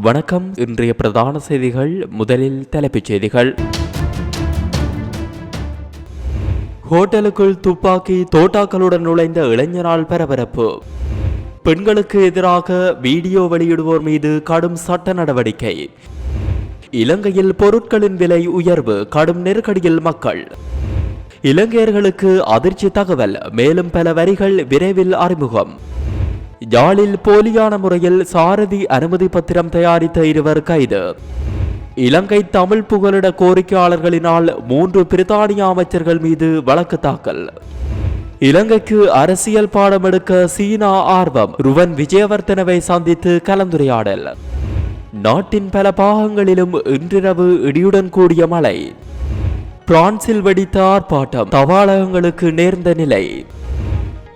வணக்கம். இன்றைய பிரதான செய்திகள் முதலில் தலைப்புச் செய்திகள். ஹோட்டலுக்குள் துப்பாக்கி தோட்டாக்களுடன் நுழைந்த இளைஞரால் பரபரப்பு. பெண்களுக்கு எதிராக வீடியோ வெளியிடுவோர் மீது கடும் சட்ட நடவடிக்கை. இலங்கையில் பொருட்களின் விலை உயர்வு கடும் நெருக்கடியில் மக்கள். இலங்கையர்களுக்கு அதிர்ச்சி தகவல் மேலும் பல வரிகள் விரைவில் அறிமுகம். யாழில் போலியான முறையில் சாரதி அனுமதி பத்திரம் தயாரித்த இருவர் கைது. இலங்கை தமிழ் புகலிட கோரிக்கையாளர்களினால் மூன்று பிரித்தானிய அமைச்சர்கள் மீது வழக்கு தாக்கல். இலங்கைக்கு அரசியல் பாடம் எடுக்க சீனா ஆர்வம் ருவன் விஜயவர்த்தனவை சந்தித்து கலந்துரையாடல். நாட்டின் பல பாகங்களிலும் இன்றிரவு இடியுடன் கூடிய மழை. பிரான்சில் வெடித்த ஆர்ப்பாட்டம் தபாலகங்களுக்கு நேர்ந்த நிலை.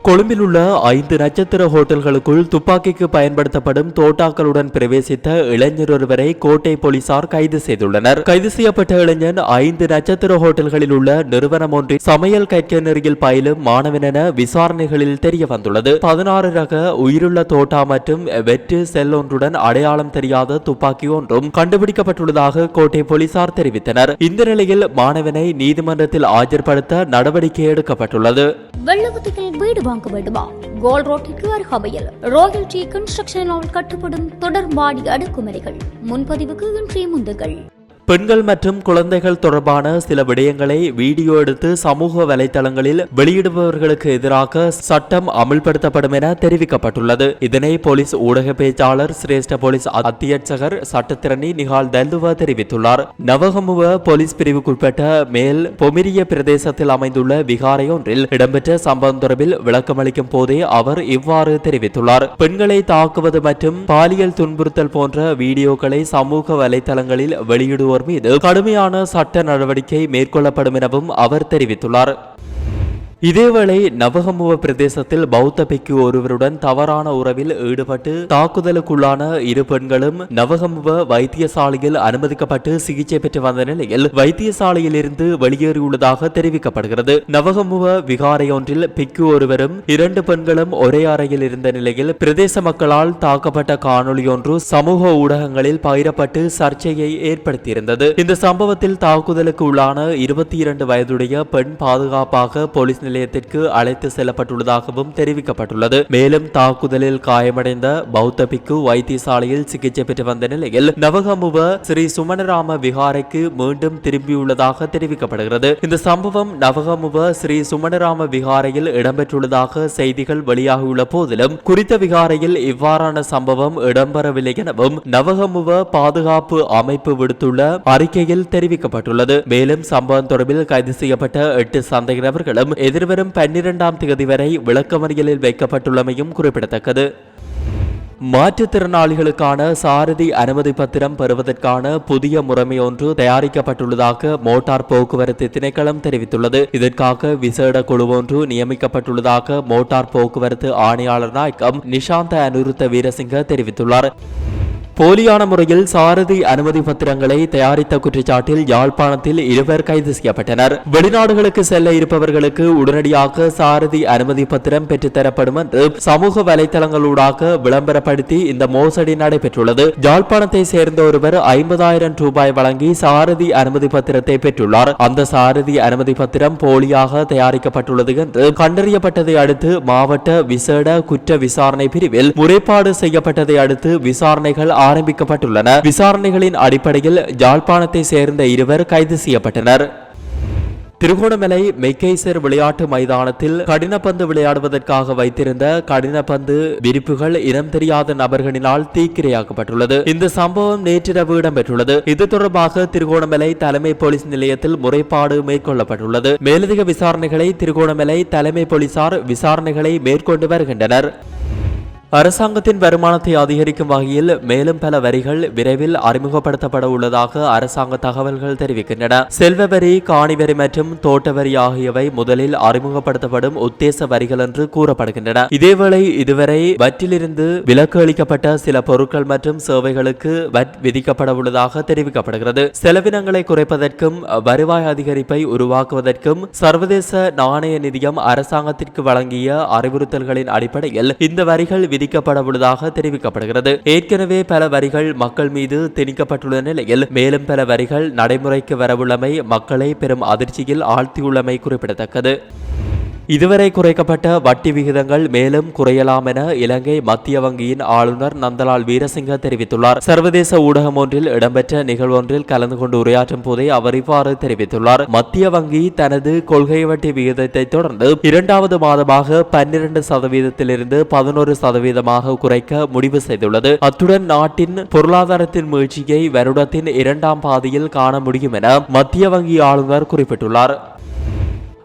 கொழும்பில் உள்ள ஐந்து நட்சத்திர ஹோட்டல்களுக்குள் துப்பாக்கிக்கு பயன்படுத்தப்படும் தோட்டாக்களுடன் பிரவேசித்த இளைஞர் ஒருவரை கோட்டை போலீசார் கைது செய்துள்ளனர். கைது செய்யப்பட்ட இளைஞன் ஐந்து நட்சத்திர ஹோட்டல்களில் உள்ள நிறுவனம் ஒன்றில் சமையல் கற்க பயிலும் மாணவன் என விசாரணைகளில் தெரிய வந்துள்ளது பதினாறு ரக உயிருள்ள தோட்டா மற்றும் வெற்று செல் ஒன்றுடன் அடையாளம் தெரியாத துப்பாக்கி ஒன்றும் கண்டுபிடிக்கப்பட்டுள்ளதாக கோட்டை போலீசார் தெரிவித்தனர். இந்த நிலையில் மாணவனை நீதிமன்றத்தில் ஆஜர்படுத்த நடவடிக்கை எடுக்கப்பட்டுள்ளது. வீடு வாங்க வேண்டுமா கோல் ரோட்டிற்கு அருகாமையில் ராயல் டி கன்ஸ்ட்ரக்ஷனால் கட்டப்படும் தொடர்பாடி அடுக்குமுறைகள் முன்பதிவுக்கு இன்றி முந்துகள். பெண்கள் மற்றும் குழந்தைகள் தொடர்பான சில விடயங்களை வீடியோ எடுத்து சமூக வலைதளங்களில் வெளியிடுபவர்களுக்கு எதிராக சட்டம் அமல்படுத்தப்படும் என தெரிவிக்கப்பட்டுள்ளது. இதனை போலீஸ் ஊடக பேச்சாளர் சிரேஷ்ட போலீஸ் அத்தியட்சகர் சட்டத்திரணி நிகால் தல்துவா தெரிவித்துள்ளார். நவகமுவ போலீஸ் பிரிவுக்குட்பட்ட மேல் பொமிரிய பிரதேசத்தில் அமைந்துள்ள விகாரை ஒன்றில் இடம்பெற்ற சம்பவம் தொடர்பில் விளக்கமளிக்கும் போதே அவர் இவ்வாறு தெரிவித்துள்ளார். பெண்களை தாக்குவது மற்றும் பாலியல் துன்புறுத்தல் போன்ற வீடியோக்களை சமூக வலைதளங்களில் வெளியிடுவோர் மீது கடுமையான சட்ட நடவடிக்கை மேற்கொள்ளப்படும் எனவும் அவர் தெரிவித்துள்ளார். இதேவேளை நவகமுவ பிரதேசத்தில் பௌத்த பிக்கு ஒருவருடன் தவறான உறவில் ஈடுபட்டு தாக்குதலுக்குள்ளான இரு பெண்களும் நவகமுவ வைத்தியசாலையில் அனுமதிக்கப்பட்டு சிகிச்சை பெற்று வந்த நிலையில் வைத்தியசாலையில் இருந்து வெளியேறியுள்ளதாக தெரிவிக்கப்படுகிறது. நவகமுவ விகாரையொன்றில் பிக்கு ஒருவரும் இரண்டு பெண்களும் ஒரே அறையில் இருந்த நிலையில் பிரதேச மக்களால் தாக்கப்பட்ட காணொளி ஒன்று சமூக ஊடகங்களில் பகிரப்பட்டு சர்ச்சையை ஏற்படுத்தியிருந்தது. இந்த சம்பவத்தில் தாக்குதலுக்கு உள்ளான இருபத்தி இரண்டு வயதுடைய பெண் பாதுகாப்பாக போலீஸ் நிலையத்திற்கு அழைத்து செல்லப்பட்டுள்ளதாகவும் தெரிவிக்கப்பட்டுள்ளது. மேலும் தாக்குதலில் காயமடைந்த பௌத்த பிக்கு வைத்தியசாலையில் சிகிச்சை பெற்று வந்த நிலையில் நவகமுவ ஸ்ரீ சுமனராம விகாரைக்கு மீண்டும் திரும்பியுள்ளதாக தெரிவிக்கப்படுகிறது. இந்த சம்பவம் நவகமுவ ஸ்ரீ சுமனராம விகாரையில் இடம்பெற்றுள்ளதாக செய்திகள் வெளியாகியுள்ள போதிலும் குறித்த விகாரையில் இவ்வாறான சம்பவம் இடம்பெறவில்லை எனவும் நவகமுவ பாதுகாப்பு அமைப்பு விடுத்துள்ள அறிக்கையில் தெரிவிக்கப்பட்டுள்ளது. மேலும் சம்பவம் தொடர்பில் கைது செய்யப்பட்ட எட்டு சந்தேக நபர்களும் எதிர்வரும் பன்னிரெண்டாம் தேதி வரை விளக்கமறியலில் வைக்கப்பட்டுள்ளமையும் குறிப்பிடத்தக்கது. மாற்றுத்திறனாளிகளுக்கான சாரதி அனுமதி பத்திரம் பெறுவதற்கான புதிய முறைமை ஒன்று தயாரிக்கப்பட்டுள்ளதாக மோட்டார் போக்குவரத்து திணைக்களம் தெரிவித்துள்ளது. இதற்காக விசேட குழு ஒன்று நியமிக்கப்பட்டுள்ளதாக மோட்டார் போக்குவரத்து ஆணையாளர் நாயக்கம் நிஷாந்த அனுருத்த வீரசிங்க தெரிவித்துள்ளார். போலியான முறையில் சாரதி அனுமதி பத்திரங்களை தயாரித்த குற்றச்சாட்டில் யாழ்ப்பாணத்தில் இருவர் கைது செய்யப்பட்டனர். வெளிநாடுகளுக்கு செல்ல இருப்பவர்களுக்கு உடனடியாக சாரதி அனுமதி பத்திரம் பெற்றுத்தரப்படும் என்று சமூக வலைதளங்களூடாக விளம்பரப்படுத்தி இந்த மோசடி நடைபெற்றுள்ளது. யாழ்ப்பாணத்தை சேர்ந்த ஒருவர் ஐம்பதாயிரம் ரூபாய் வழங்கி சாரதி அனுமதி பத்திரத்தை பெற்றுள்ளார். அந்த சாரதி அனுமதி பத்திரம் போலியாக தயாரிக்கப்பட்டுள்ளது என்று கண்டறியப்பட்டதை அடுத்து மாவட்ட விசேட குற்ற விசாரணை பிரிவில் முறைப்பாடு செய்யப்பட்டதை அடுத்து விசாரணைகள் ஆரம்பிக்கப்பட்டுள்ளன. விசாரணைகளின் அடிப்படையில் யாழ்ப்பாணத்தை சேர்ந்த இருவர் கைது செய்யப்பட்டனர். திருகோணமலை மெக்கேசர் விளையாட்டு மைதானத்தில் கடினப்பந்து விளையாடுவதற்காக வைத்திருந்த கடினப்பந்து விரிப்புகள் இனம் தெரியாத நபர்களினால் தீக்கிரையாக்கப்பட்டுள்ளது. இந்த சம்பவம் நேற்றிரவு இடம்பெற்றுள்ளது. இது தொடர்பாக திருகோணமலை தலைமை போலீஸ் நிலையத்தில் முறைப்பாடு மேற்கொள்ளப்பட்டுள்ளது. மேலதிக விசாரணைகளை திருகோணமலை தலைமை போலீசார் விசாரணைகளை மேற்கொண்டு வருகின்றனர். அரசாங்கத்தின் வருமானத்தை அதிகரிக்கும் வகையில் மேலும் பல வரிகள் விரைவில் அறிமுகப்படுத்தப்பட உள்ளதாக அரசாங்க தகவல்கள் தெரிவிக்கின்றன. செல்வ வரி காணி வரி மற்றும் தோட்ட வரி ஆகியவை முதலில் அறிமுகப்படுத்தப்படும் உத்தேச வரிகள் என்று கூறப்படுகின்றன. இதேவேளை இதுவரை வற்றிலிருந்து விலக்கு அளிக்கப்பட்ட சில பொருட்கள் மற்றும் சேவைகளுக்கு வட் விதிக்கப்பட உள்ளதாக தெரிவிக்கப்படுகிறது. செலவினங்களை குறைப்பதற்கும் வருவாய் அதிகரிப்பை உருவாக்குவதற்கும் சர்வதேச நாணய நிதியம் அரசாங்கத்திற்கு வழங்கிய அறிவுறுத்தல்களின் அடிப்படையில் இந்த வரிகள் விதிக்கப்பட தெரிவிக்கப்படுகிறது. ஏற்கனவே பல வரிகள் மக்கள் மீது திணிக்கப்பட்டுள்ள நிலையில் மேலும் பல வரிகள் நடைமுறைக்கு வரவுள்ளமை மக்களை பெரும் அதிர்ச்சியில் ஆழ்த்தியுள்ளமை குறிப்பிடத்தக்கது. இதுவரை குறைக்கப்பட்ட வட்டி விகிதங்கள் மேலும் குறையலாம் என இலங்கை மத்திய வங்கியின் ஆளுநர் நந்தலால் வீரசிங்க தெரிவித்துள்ளார். சர்வதேச ஊடகம் ஒன்றில் இடம்பெற்ற நிகழ்வொன்றில் கலந்து கொண்டு உரையாற்றும் போதே அவர் இவ்வாறு தெரிவித்துள்ளார். மத்திய வங்கி தனது கொள்கை வட்டி விகிதத்தை தொடர்ந்து இரண்டாவது மாதமாக பன்னிரண்டு சதவீதத்திலிருந்து பதினோரு சதவீதமாக குறைக்க முடிவு செய்துள்ளது. அத்துடன் நாட்டின் பொருளாதாரத்தின் வீழ்ச்சியை வருடத்தின் இரண்டாம் பாதியில் காண முடியும் என மத்திய வங்கி ஆளுநர் குறிப்பிட்டுள்ளார்.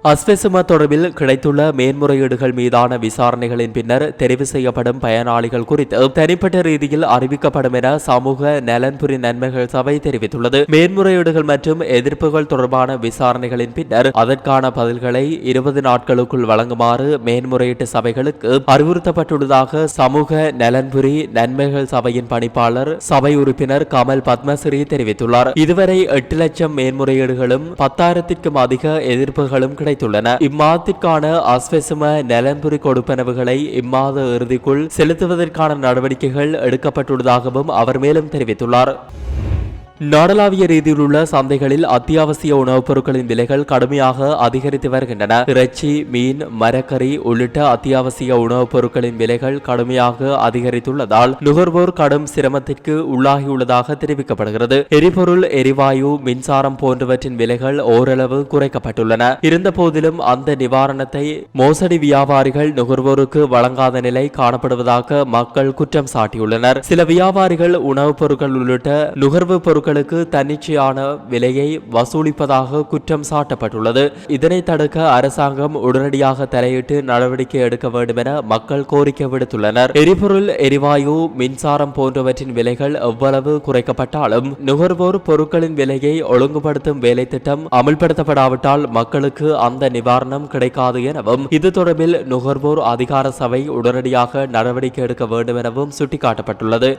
அஸ்வெசும தொடர்பில் கிடைத்துள்ள மேன்முறையீடுகள் மீதான விசாரணைகளின் பின்னர் தெரிவு செய்யப்படும் பயனாளிகள் குறித்து தனிப்பட்ட ரீதியில் அறிவிக்கப்படும் என சமூக நலன்புரி நன்மைகள் சபை தெரிவித்துள்ளது. மேன்முறையீடுகள் மற்றும் எதிர்ப்புகள் தொடர்பான விசாரணைகளின் பின்னர் அதற்கான பதில்களை இருபது நாட்களுக்குள் வழங்குமாறு மேன்முறையீட்டு சபைகளுக்கு அறிவுறுத்தப்பட்டுள்ளதாக சமூக நலன்புரி நன்மைகள் சபையின் பணிப்பாளர் சபை உறுப்பினர் கமல் பத்மஸ்ரீ தெரிவித்துள்ளார். இதுவரை எட்டு லட்சம் மேன்முறையீடுகளும் பத்தாயிரத்திற்கும் அதிக எதிர்ப்புகளும் கிடைத்துள்ளன இம்மாதத்திற்கான அஸ்வசம நலன்புரி கொடுப்பனவுகளை இம்மாத இறுதிக்குள் செலுத்துவதற்கான நடவடிக்கைகள் எடுக்கப்பட்டுள்ளதாகவும் அவர் மேலும் தெரிவித்துள்ளார். நாடளாவிய ரீதியில் உள்ள சந்தைகளில் அத்தியாவசிய உணவுப் பொருட்களின் விலைகள் கடுமையாக அதிகரித்து வருகின்றன. இறைச்சி மீன் மரக்கறி உள்ளிட்ட அத்தியாவசிய உணவுப் பொருட்களின் விலைகள் கடுமையாக அதிகரித்துள்ளதால் நுகர்வோர் கடும் சிரமத்திற்கு உள்ளாகியுள்ளதாக தெரிவிக்கப்படுகிறது. எரிபொருள் எரிவாயு மின்சாரம் போன்றவற்றின் விலைகள் ஓரளவு குறைக்கப்பட்டுள்ளன. இருந்தபோதிலும் அந்த நிவாரணத்தை மோசடி வியாபாரிகள் நுகர்வோருக்கு வழங்காத நிலை காணப்படுவதாக மக்கள் குற்றம் சாட்டியுள்ளனர். சில வியாபாரிகள் உணவுப் பொருட்கள் உள்ளிட்ட நுகர்வு பொருட்கள் பொருட்களுக்கு தன்னிச்சையான விலையை வசூலிப்பதாக குற்றம் சாட்டப்பட்டுள்ளது. இதனை தடுக்க அரசாங்கம் உடனடியாக தலையிட்டு நடவடிக்கை எடுக்க வேண்டும் என மக்கள் கோரிக்கை விடுத்துள்ளனர். எரிபொருள் எரிவாயு மின்சாரம் போன்றவற்றின் விலைகள் எவ்வளவு குறைக்கப்பட்டாலும் நுகர்வோர் பொருட்களின் விலையை ஒழுங்குபடுத்தும் வேலை திட்டம் அமல்படுத்தப்படாவிட்டால் மக்களுக்கு அந்த நிவாரணம் கிடைக்காது எனவும் இது தொடர்பில் நுகர்வோர் அதிகார சபை உடனடியாக நடவடிக்கை எடுக்க வேண்டும் எனவும் சுட்டிக்காட்டப்பட்டுள்ளது.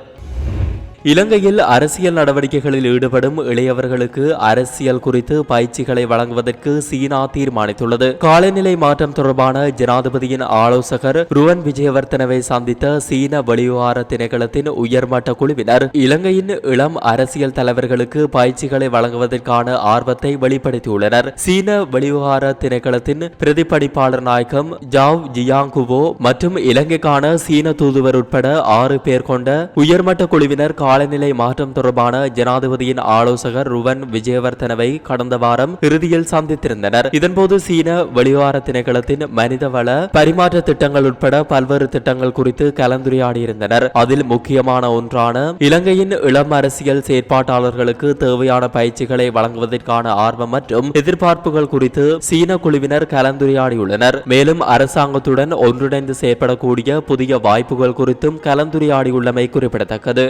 இலங்கையில் அரசியல் நடவடிக்கைகளில் ஈடுபடும் இளையவர்களுக்கு அரசியல் குறித்து பயிற்சிகளை வழங்குவதற்கு சீனா தீர்மானித்துள்ளது. காலநிலை மாற்றம் தொடர்பான ஜனாதிபதியின் ஆலோசகர் ருவன் விஜயவர்த்தனவை சந்தித்த சீன வெளிவிவகார திணைக்களத்தின் உயர்மட்ட குழுவினர் இலங்கையின் இளம் அரசியல் தலைவர்களுக்கு பயிற்சிகளை வழங்குவதற்கான ஆர்வத்தை வெளிப்படுத்தியுள்ளனர். சீன வெளிவிவகார திணைக்களத்தின் பிரதிபலிப்பாளர் நாயகம் ஜாவ் ஜியாங்குவோ மற்றும் இலங்கைக்கான சீன தூதுவர் உட்பட ஆறு பேர் கொண்ட உயர்மட்ட குழுவினர் காலநிலை மாற்றம் தொடர்பான ஜனாதிபதியின் ஆலோசகர் ருவன் விஜயவர்தனவை கடந்த வாரம் இறுதியில் சந்தித்திருந்தனர். இதன்போது சீன வெளிவார திணைக்களத்தின் மனிதவள பரிமாற்ற திட்டங்கள் உட்பட பல்வேறு திட்டங்கள் குறித்து கலந்துரையாடியிருந்தனர். அதில் முக்கியமான ஒன்றான இலங்கையின் இளம் அரசியல் செயற்பாட்டாளர்களுக்கு தேவையான பயிற்சிகளை வழங்குவதற்கான ஆர்வம் மற்றும் எதிர்பார்ப்புகள் குறித்து சீன குழுவினர் கலந்துரையாடியுள்ளனர். மேலும் அரசாங்கத்துடன் ஒன்றிணைந்து செயற்படக்கூடிய புதிய வாய்ப்புகள் குறித்தும் கலந்துரையாடியுள்ளமை குறிப்பிடத்தக்கது.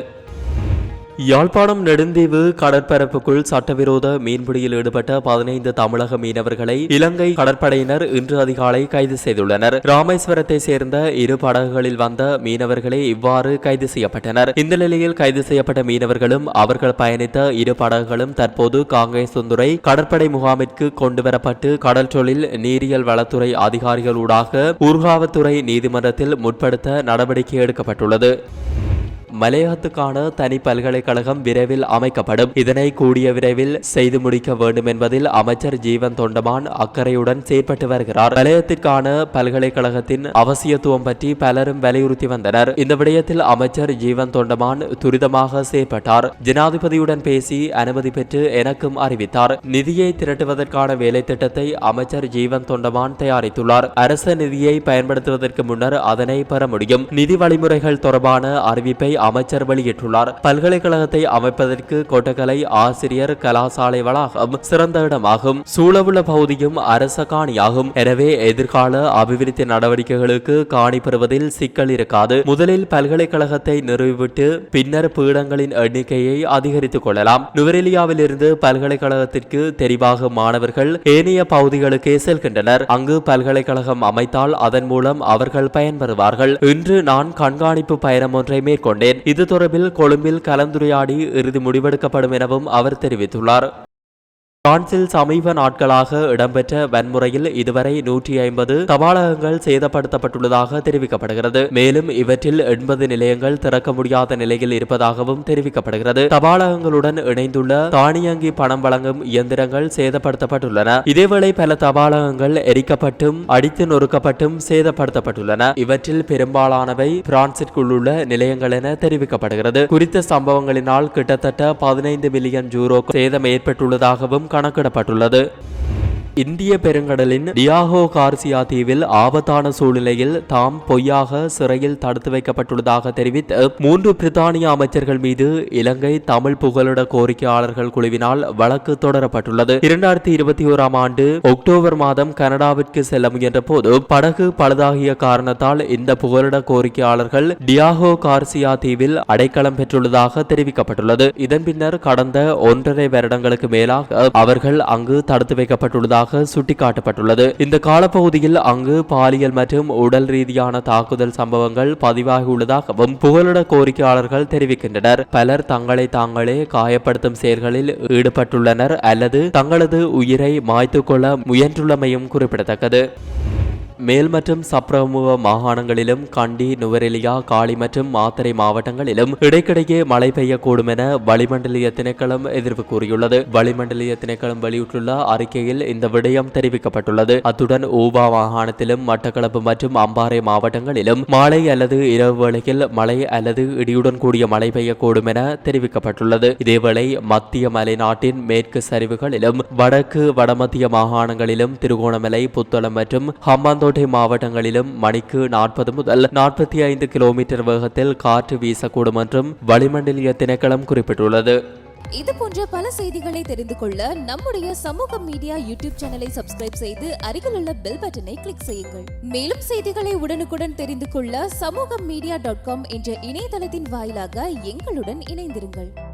யாழ்ப்பாணம் நெடுந்தீவு கடற்பரப்புக்குள் சட்டவிரோத மீன்பிடியில் ஈடுபட்ட பதினைந்து தமிழக மீனவர்களை இலங்கை கடற்படையினர் இன்று அதிகாலை கைது செய்துள்ளனர். ராமேஸ்வரத்தை சேர்ந்த இரு படகுகளில் வந்த மீனவர்களே இவ்வாறு கைது செய்யப்பட்டனர். இந்த நிலையில் கைது செய்யப்பட்ட மீனவர்களும் அவர்கள் பயணித்த இரு படகுகளும் தற்போது காங்கேசுந்துறை கடற்படை முகாமிற்கு கொண்டுவரப்பட்டு கடல் தொழில் நீரியல் வளத்துறை அதிகாரிகளூடாக ஊர்காவத்துறை நீதிமன்றத்தில் முற்படுத்த நடவடிக்கை எடுக்கப்பட்டுள்ளது. மலையகத்துக்கான தனி பல்கலைக்கழகம் விரைவில் அமைக்கப்படும். இதனை கூடிய விரைவில் செய்து முடிக்க வேண்டும் என்பதில் அமைச்சர் ஜீவன் தொண்டமான் அக்கறையுடன் செயற்பட்டு வருகிறார். மலையத்திற்கான பல்கலைக்கழகத்தின் அவசியத்துவம் பற்றி பலரும் வலியுறுத்தி வந்தனர். இந்த விடயத்தில் அமைச்சர் ஜீவன் தொண்டமான் துரிதமாக செயற்பட்டார். ஜனாதிபதியுடன் பேசி அனுமதி பெற்று எனக்கும் அறிவித்தார். நிதியை திரட்டுவதற்கான வேலை திட்டத்தை அமைச்சர் ஜீவன் தொண்டமான் தயாரித்துள்ளார். அரச நிதியை பயன்படுத்துவதற்கு முன்னர் அதனை பெற முடியும். நிதி வழிமுறைகள் தொடர்பான அறிவிப்பை அமைச்சர் வெளியிட்டுள்ளார். பல்கலைக்கழகத்தை அமைப்பதற்கு கொட்டகலை ஆசிரியர் கலாசாலை வளாகம் சிறந்த இடமாகும். சூழவுள்ள பகுதியும் அரச காணியாகும். எனவே எதிர்கால அபிவிருத்தி நடவடிக்கைகளுக்கு காணி பெறுவதில் சிக்கல் இருக்காது. முதலில் பல்கலைக்கழகத்தை நிறுவிவிட்டு பின்னர் பீடங்களின் எண்ணிக்கையை அதிகரித்துக் கொள்ளலாம். நுவரெலியாவிலிருந்து பல்கலைக்கழகத்திற்கு தெரிவாக மாணவர்கள் ஏனைய பகுதிகளுக்கே செல்கின்றனர். அங்கு பல்கலைக்கழகம் அமைத்தால் அதன் மூலம் அவர்கள் பயன்பெறுவார்கள். இன்று நான் கண்காணிப்பு பயணம் ஒன்றை மேற்கொண்டேன். இது தொடர்பில் கொழும்பில் கலந்துரையாடி இறுதி முடிவெடுக்கப்படும் எனவும் அவர் தெரிவித்துள்ளார். பிரான்சில் சமீப நாட்களாக இடம்பெற்ற வன்முறையில் இதுவரை நூற்றி ஐம்பது தபாலகங்கள் சேதப்படுத்தப்பட்டுள்ளதாக தெரிவிக்கப்படுகிறது. மேலும் இவற்றில் எண்பது நிலையங்கள் திறக்க முடியாத நிலையில் இருப்பதாகவும் தெரிவிக்கப்படுகிறது. தபாலகங்களுடன் இணைந்துள்ள தானியங்கி பணம் வழங்கும் இயந்திரங்கள் சேதப்படுத்தப்பட்டுள்ளன. இதேவேளை பல தபாலகங்கள் எரிக்கப்பட்டும் அடித்து நொறுக்கப்பட்டும் சேதப்படுத்தப்பட்டுள்ளன. இவற்றில் பெரும்பாலானவை பிரான்சிற்குள்ளுள்ள நிலையங்கள் என தெரிவிக்கப்படுகிறது. குறித்த சம்பவங்களினால் கிட்டத்தட்ட பதினைந்து மில்லியன் ஜூரோ சேதம் ஏற்பட்டுள்ளதாகவும் கணக்கிடப்பட்டுள்ளது. இந்திய பெருங்கடலின் டியாகோ கார்சியா தீவில் ஆபத்தான சூழ்நிலையில் தாம் பொய்யாக சிறையில் தடுத்து வைக்கப்பட்டுள்ளதாக தெரிவித்து மூன்று பிரித்தானிய அமைச்சர்கள் மீது இலங்கை தமிழ் புகலிட கோரிக்கையாளர்கள் குழுவினால் வழக்கு தொடரப்பட்டுள்ளது. இரண்டாயிரத்தி இருபத்தி ஓராம் ஆண்டு அக்டோபர் மாதம் கனடாவிற்கு செல்ல முயன்ற போது படகு பழுதாகிய காரணத்தால் இந்த புகலிட கோரிக்கையாளர்கள் டியாகோ கார்சியா தீவில் அடைக்கலம் பெற்றுள்ளதாக தெரிவிக்கப்பட்டுள்ளது. இதன் பின்னர் கடந்த ஒன்றரை வருடங்களுக்கு மேலாக அவர்கள் அங்கு தடுத்து வைக்கப்பட்டுள்ளதாக சுட்டிக்காட்டப்பட்டுள்ளது. இந்த காலப்பகுதியில் அங்கு பாலியல் மற்றும் உடல் ரீதியான தாக்குதல் சம்பவங்கள் பதிவாகியுள்ளதாகவும் புகலிட கோரிக்கையாளர்கள் தெரிவிக்கின்றனர். பலர் தங்களை தாங்களே காயப்படுத்தும் செயல்களில் ஈடுபட்டுள்ளனர் அல்லது தங்களது உயிரை மாய்த்து கொள்ள முயன்றுள்ளமையும் குறிப்பிடத்தக்கது. மேல் மற்றும் சப்ரமுவ மாகாணங்களிலும் கண்டி நுவரெலியா காளி மற்றும் மாத்தறை மாவட்டங்களிலும் இடைக்கிடையே மழை பெய்யக்கூடும் என வளிமண்டலிய திணைக்களம் எதிர்ப்பு கூறியுள்ளது. வளிமண்டலிய திணைக்களம் வெளியிட்டுள்ள அறிக்கையில் இந்த விடயம் தெரிவிக்கப்பட்டுள்ளது. அத்துடன் ஊபா மாகாணத்திலும் மட்டக்களப்பு மற்றும் அம்பாறை மாவட்டங்களிலும் மாலை அல்லது இரவு வேளையில் மழை அல்லது இடியுடன் கூடிய மழை பெய்யக்கூடும் என தெரிவிக்கப்பட்டுள்ளது. இதேவேளை மத்திய மலைநாட்டின் மேற்கு சரிவுகளிலும் வடக்கு வடமத்திய மாகாணங்களிலும் திருகோணமலை புத்தளம் மற்றும் ஹம்பாந்தோட்டை மாவட்டங்களிலும் மணிக்கு நாற்பது முதல் நாற்பத்தி ஐந்து கிலோமீட்டர் வேகத்தில் காற்று வீசக்கூடும் என்றும் வளிமண்டலிய திணைக்களம் குறிப்பிட்டுள்ளது. இது போன்ற பல செய்திகளை தெரிந்து கொள்ள நம்முடைய சமூக மீடியா யூடியூப் சேனலை சப்ஸ்கிரைப் செய்து அருகிலுள்ள பெல் பட்டனை கிளிக் செய்யுங்கள். மேலும் செய்திகளை உடனுக்குடன் தெரிந்து கொள்ள சமூக மீடியா டாட் காம் என்ற இணையதளத்தின் வாயிலாக எங்களுடன் இணைந்திருங்கள்.